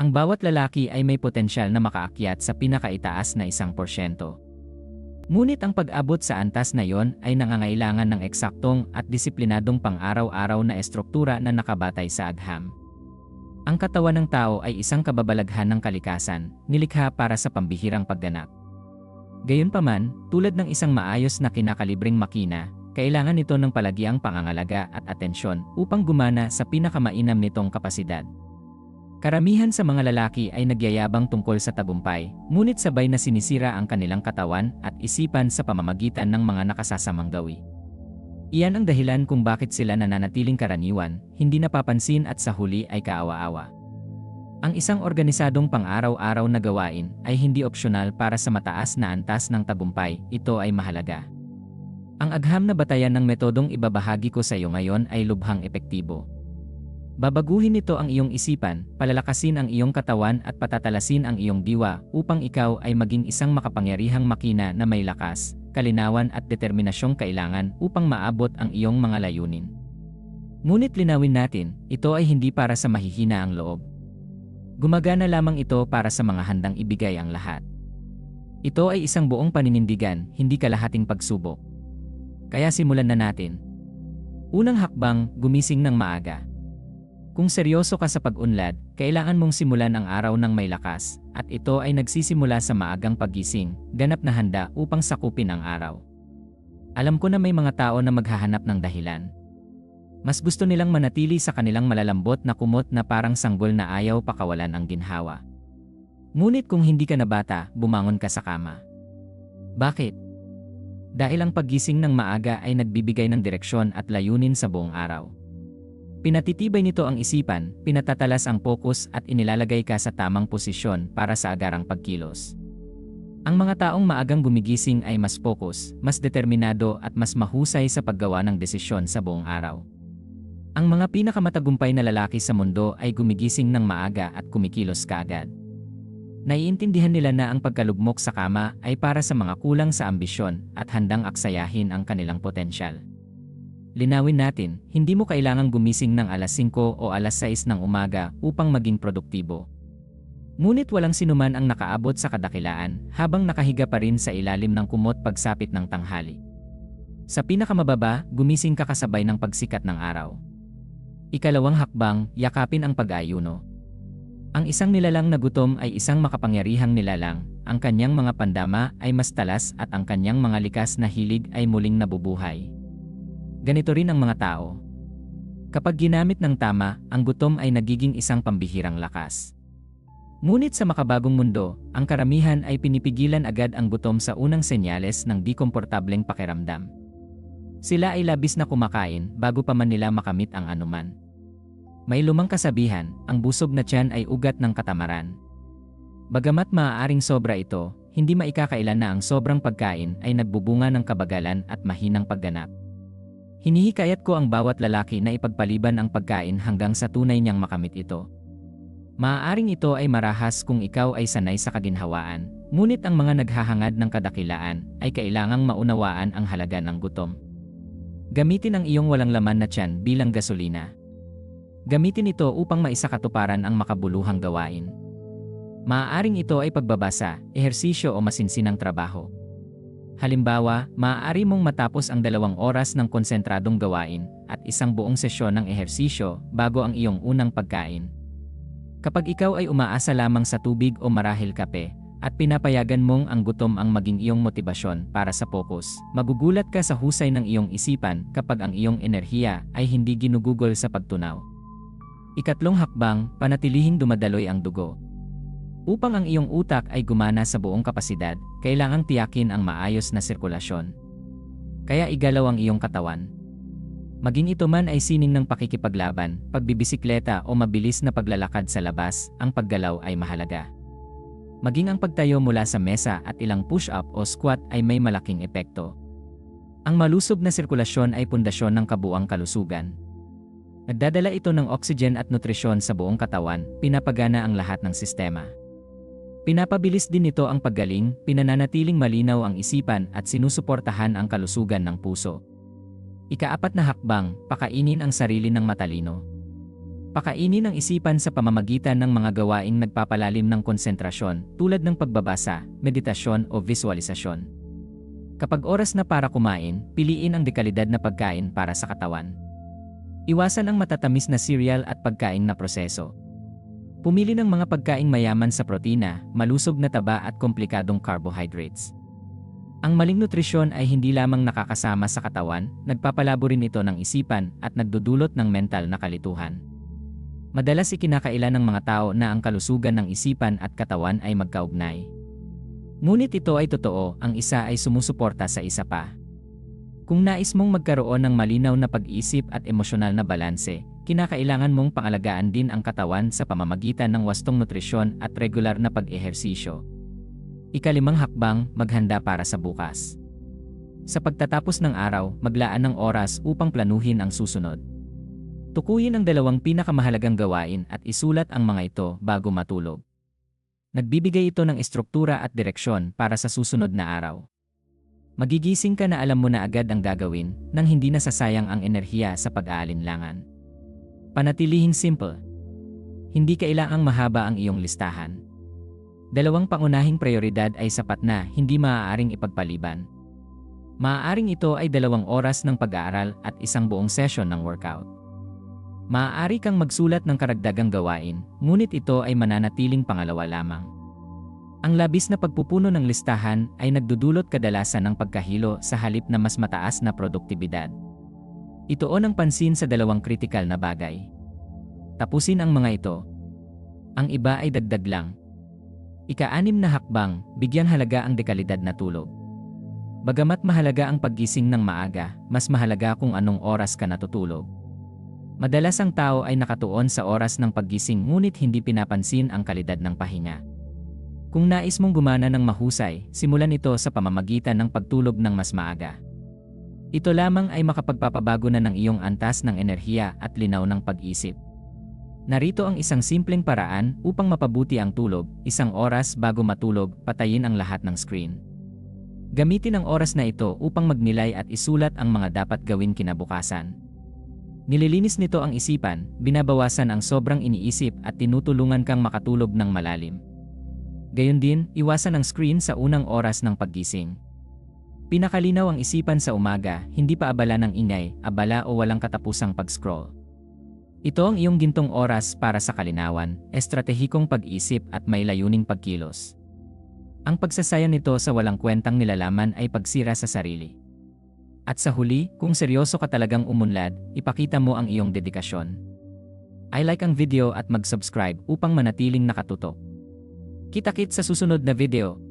Ang bawat lalaki ay may potensyal na makaakyat sa pinakaitaas na isang porsyento. Ngunit ang pag-abot sa antas na yon ay nangangailangan ng eksaktong at disiplinadong pang-araw-araw na estruktura na nakabatay sa agham. Ang katawan ng tao ay isang kababalaghan ng kalikasan, nilikha para sa pambihirang pagganap. Gayunpaman, tulad ng isang maayos na kinakalibreng makina, kailangan nito ng palagiang pangangalaga at atensyon upang gumana sa pinakamainam nitong kapasidad. Karamihan sa mga lalaki ay nagyayabang tungkol sa tagumpay, ngunit sabay na sinisira ang kanilang katawan at isipan sa pamamagitan ng mga nakasasamang gawi. Iyan ang dahilan kung bakit sila nananatiling karaniwan, hindi napapansin at sa huli ay kaawa-awa. Ang isang organisadong pang-araw-araw na gawain ay hindi opsyonal para sa mataas na antas ng tagumpay, ito ay mahalaga. Ang agham na batayan ng metodong ibabahagi ko sa iyo ngayon ay lubhang epektibo. Babaguhin nito ang iyong isipan, palalakasin ang iyong katawan at patatalasin ang iyong diwa upang ikaw ay maging isang makapangyarihang makina na may lakas, kalinawan at determinasyong kailangan upang maabot ang iyong mga layunin. Ngunit linawin natin, ito ay hindi para sa mahihina ang loob. Gumagana lamang ito para sa mga handang ibigay ang lahat. Ito ay isang buong paninindigan, hindi kalahating pagsubok. Kaya simulan na natin. Unang hakbang, gumising ng maaga. Kung seryoso ka sa pag-unlad, kailangan mong simulan ang araw ng may lakas, at ito ay nagsisimula sa maagang pagising, ganap na handa upang sakupin ang araw. Alam ko na may mga tao na maghahanap ng dahilan, mas gusto nilang manatili sa kanilang malalambot na kumot na parang sanggol na ayaw pakawalan ang ginhawa. Ngunit kung hindi ka na bata, bumangon ka sa kama. Bakit? Dahil ang paggising ng maaga ay nagbibigay ng direksyon at layunin sa buong araw. Pinatitibay nito ang isipan, pinatatalas ang pokus at inilalagay ka sa tamang posisyon para sa agarang pagkilos. Ang mga taong maagang gumigising ay mas pokus, mas determinado at mas mahusay sa paggawa ng desisyon sa buong araw. Ang mga pinakamatagumpay na lalaki sa mundo ay gumigising ng maaga at kumikilos kaagad. Naiintindihan nila na ang pagkalugmok sa kama ay para sa mga kulang sa ambisyon at handang aksayahin ang kanilang potensyal. Linawin natin, hindi mo kailangang gumising ng alas 5 o alas 6 ng umaga upang maging produktibo. Ngunit walang sinuman ang nakaabot sa kadakilaan habang nakahiga pa rin sa ilalim ng kumot pagsapit ng tanghali. Sa pinakamababa, gumising ka kasabay ng pagsikat ng araw. Ikalawang hakbang, yakapin ang pag-ayuno. Ang isang nilalang na gutom ay isang makapangyarihang nilalang, ang kanyang mga pandama ay mas talas at ang kanyang mga likas na hilig ay muling nabubuhay. Ganito rin ang mga tao. Kapag ginamit ng tama, ang gutom ay nagiging isang pambihirang lakas. Ngunit sa makabagong mundo, ang karamihan ay pinipigilan agad ang gutom sa unang senyales ng di komportableng pakiramdam. Sila ay labis na kumakain bago pa man nila makamit ang anuman. May lumang kasabihan, ang busog na tiyan ay ugat ng katamaran. Bagamat maaaring sobra ito, hindi maikakailan na ang sobrang pagkain ay nagbubunga ng kabagalan at mahinang pagganap. Hinihikayat ko ang bawat lalaki na ipagpaliban ang pagkain hanggang sa tunay niyang makamit ito. Maaaring ito ay marahas kung ikaw ay sanay sa kaginhawaan, ngunit ang mga naghahangad ng kadakilaan ay kailangang maunawaan ang halaga ng gutom. Gamitin ang iyong walang laman na tiyan bilang gasolina. Gamitin ito upang maisakatuparan ang makabuluhang gawain. Maaaring ito ay pagbabasa, ehersisyo o masinsinang trabaho. Halimbawa, maaari mong matapos ang dalawang oras ng konsentradong gawain at isang buong sesyon ng ehersisyo bago ang iyong unang pagkain. Kapag ikaw ay umaasa lamang sa tubig o marahil kape, at pinapayagan mong ang gutom ang maging iyong motibasyon para sa focus, magugulat ka sa husay ng iyong isipan kapag ang iyong enerhiya ay hindi ginugugol sa pagtunaw. Ikatlong hakbang, panatilihing dumadaloy ang dugo. Upang ang iyong utak ay gumana sa buong kapasidad, kailangang tiyakin ang maayos na sirkulasyon. Kaya igalaw ang iyong katawan. Maging ito man ay sining ng pakikipaglaban, pagbibisikleta o mabilis na paglalakad sa labas, ang paggalaw ay mahalaga. Maging ang pagtayo mula sa mesa at ilang push-up o squat ay may malaking epekto. Ang malusob na sirkulasyon ay pundasyon ng kabuang kalusugan. Nagdadala ito ng oxygen at nutrisyon sa buong katawan, pinapagana ang lahat ng sistema. Pinapabilis din nito ang paggaling, pinananatiling malinaw ang isipan at sinusuportahan ang kalusugan ng puso. Ikaapat na hakbang, pakainin ang sarili ng matalino. Pakainin ang isipan sa pamamagitan ng mga gawaing nagpapalalim ng konsentrasyon tulad ng pagbabasa, meditasyon o visualisasyon. Kapag oras na para kumain, piliin ang dekalidad na pagkain para sa katawan. Iwasan ang matatamis na cereal at pagkain na proseso. Pumili ng mga pagkaing mayaman sa protina, malusog na taba at komplikadong carbohydrates. Ang maling nutrisyon ay hindi lamang nakakasama sa katawan, nagpapalabo rin ito ng isipan at nagdudulot ng mental na kalituhan. Madalas ikinakaila ng mga tao na ang kalusugan ng isipan at katawan ay magkaugnay. Ngunit ito ay totoo, ang isa ay sumusuporta sa isa pa. Kung nais mong magkaroon ng malinaw na pag-isip at emosyonal na balanse, kinakailangan mong pangalagaan din ang katawan sa pamamagitan ng wastong nutrisyon at regular na pag-ehersisyo. Ikalimang hakbang, maghanda para sa bukas. Sa pagtatapos ng araw, maglaan ng oras upang planuhin ang susunod. Tukuyin ang dalawang pinakamahalagang gawain at isulat ang mga ito bago matulog. Nagbibigay ito ng estruktura at direksyon para sa susunod na araw. Magigising ka na alam mo na agad ang gagawin nang hindi nasasayang ang enerhiya sa pag-aalinlangan. Panatilihing simple. Hindi kailangang mahaba ang iyong listahan. Dalawang pangunahing prioridad ay sapat na hindi maaaring ipagpaliban. Maaaring ito ay dalawang oras ng pag-aaral at isang buong session ng workout. Maaari kang magsulat ng karagdagang gawain, ngunit ito ay mananatiling pangalawa lamang. Ang labis na pagpupuno ng listahan ay nagdudulot kadalasan ng pagkahilo sa halip na mas mataas na produktibidad. Itoon ang pansin sa dalawang kritikal na bagay. Tapusin ang mga ito. Ang iba ay dagdag lang. Ika-anim na hakbang, bigyang halaga ang dekalidad na tulog. Bagamat mahalaga ang paggising ng maaga, mas mahalaga kung anong oras ka natutulog. Madalas ang tao ay nakatuon sa oras ng paggising ngunit hindi pinapansin ang kalidad ng pahinga. Kung nais mong gumana ng mahusay, simulan ito sa pamamagitan ng pagtulog ng mas maaga. Ito lamang ay makapagpapabago na ng iyong antas ng enerhiya at linaw ng pag-isip. Narito ang isang simpleng paraan upang mapabuti ang tulog, isang oras bago matulog, patayin ang lahat ng screen. Gamitin ang oras na ito upang magnilay at isulat ang mga dapat gawin kinabukasan. Nililinis nito ang isipan, binabawasan ang sobrang iniisip at tinutulungan kang makatulog ng malalim. Gayon din, iwasan ang screen sa unang oras ng paggising. Pinakalinaw ang isipan sa umaga, hindi pa abala ng ingay, abala o walang katapusang pag-scroll. Ito ang iyong gintong oras para sa kalinawan, estratehikong pag-isip at may layuning pagkilos. Ang pagsasaya nito sa walang kwentang nilalaman ay pagsira sa sarili. At sa huli, kung seryoso ka talagang umunlad, ipakita mo ang iyong dedikasyon. I like ang video at mag-subscribe upang manatiling nakatutok. Kita-kit sa susunod na video.